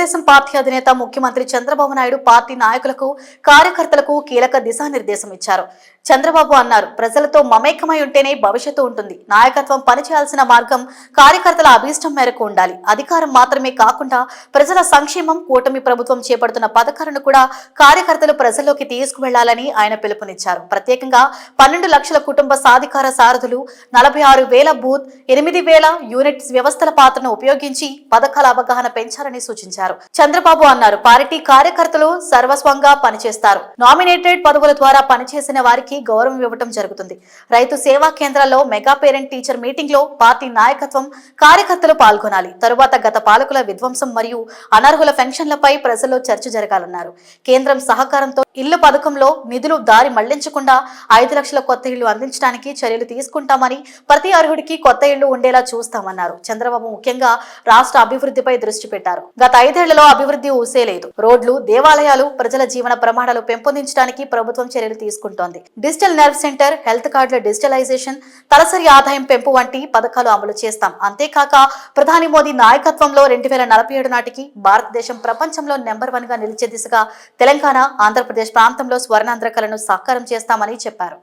Telugu Desam party అధినేత ముఖ్యమంత్రి Chandrababu Naidu party నాయకులకు కార్యకర్తలకు కీలక దిశానిర్దేశం ఇచ్చారు. చంద్రబాబు అన్నారు ప్రజలతో మమేకమై ఉంటేనే భవిష్యత్తు ఉంటుంది. నాయకత్వం పనిచేయాల్సిన మార్గం కార్యకర్తల అభీష్టం మేరకు ఉండాలి. అధికారం మాత్రమే కాకుండా ప్రజల సంక్షేమం కూటమి ప్రభుత్వం చేపడుతున్న పథకాలను కూడా కార్యకర్తలు ప్రజల్లోకి తీసుకువెళ్ళాలని ఆయన పిలుపునిచ్చారు. ప్రత్యేకంగా పన్నెండు లక్షల కుటుంబ సాధికార సారథులు నలభై ఆరు వేల బూత్ ఎనిమిది వేల యూనిట్స్ వ్యవస్థల పాత్రను ఉపయోగించి పథకాల అవగాహన పెంచాలని సూచించారు. చంద్రబాబు అన్నారు పార్టీ కార్యకర్తలు సర్వస్వంగా పనిచేస్తారు. నామినేటెడ్ పదవుల ద్వారా పనిచేసిన వారికి గౌరవం ఇవ్వటం జరుగుతుంది. రైతు సేవా కేంద్రాల్లో మెగా పేరెంట్ టీచర్ మీటింగ్లో పార్టీ నాయకత్వం కార్యకర్తలు పాల్గొనాలి. తరువాత గత పాలకుల విధ్వంసం మరియు అనర్హుల పెన్షన్లపై ప్రజల్లో చర్చ జరగాలన్నారు. కేంద్రం సహకారంతో ఇల్లు పథకంలో నిధులు దారి మళ్ళించకుండా ఐదు లక్షల కొత్త ఇళ్ళు అందించడానికి చర్యలు తీసుకుంటామని ప్రతి అర్హుడికి కొత్త ఇళ్ళు ఉండేలా చూస్తామన్నారు. చంద్రబాబు ముఖ్యంగా రాష్ట్ర అభివృద్ధిపై దృష్టి పెట్టారు. గత ఐదేళ్ళలో అభివృద్ధి ఊసేలేదు. రోడ్లు దేవాలయాలు ప్రజల జీవన ప్రమాణాలు పెంపొందించడానికి ప్రభుత్వం చర్యలు తీసుకుంటోంది. డిజిటల్ నర్వ్ సెంటర్ హెల్త్ కార్డుల డిజిటలైజేషన్ తలసరి ఆదాయం పెంపు వంటి పథకాలు అమలు చేస్తాం. అంతేకాక ప్రధాని మోదీ నాయకత్వంలో రెండు వేల నలభై ఏడు నాటికి భారతదేశం ప్రపంచంలో నెంబర్ వన్గా నిలిచే దిశగా తెలంగాణ ఆంధ్రప్రదేశ్ ప్రాంతంలో స్వర్ణాంధ్ర కళను సాకారం చేస్తామని చెప్పారు.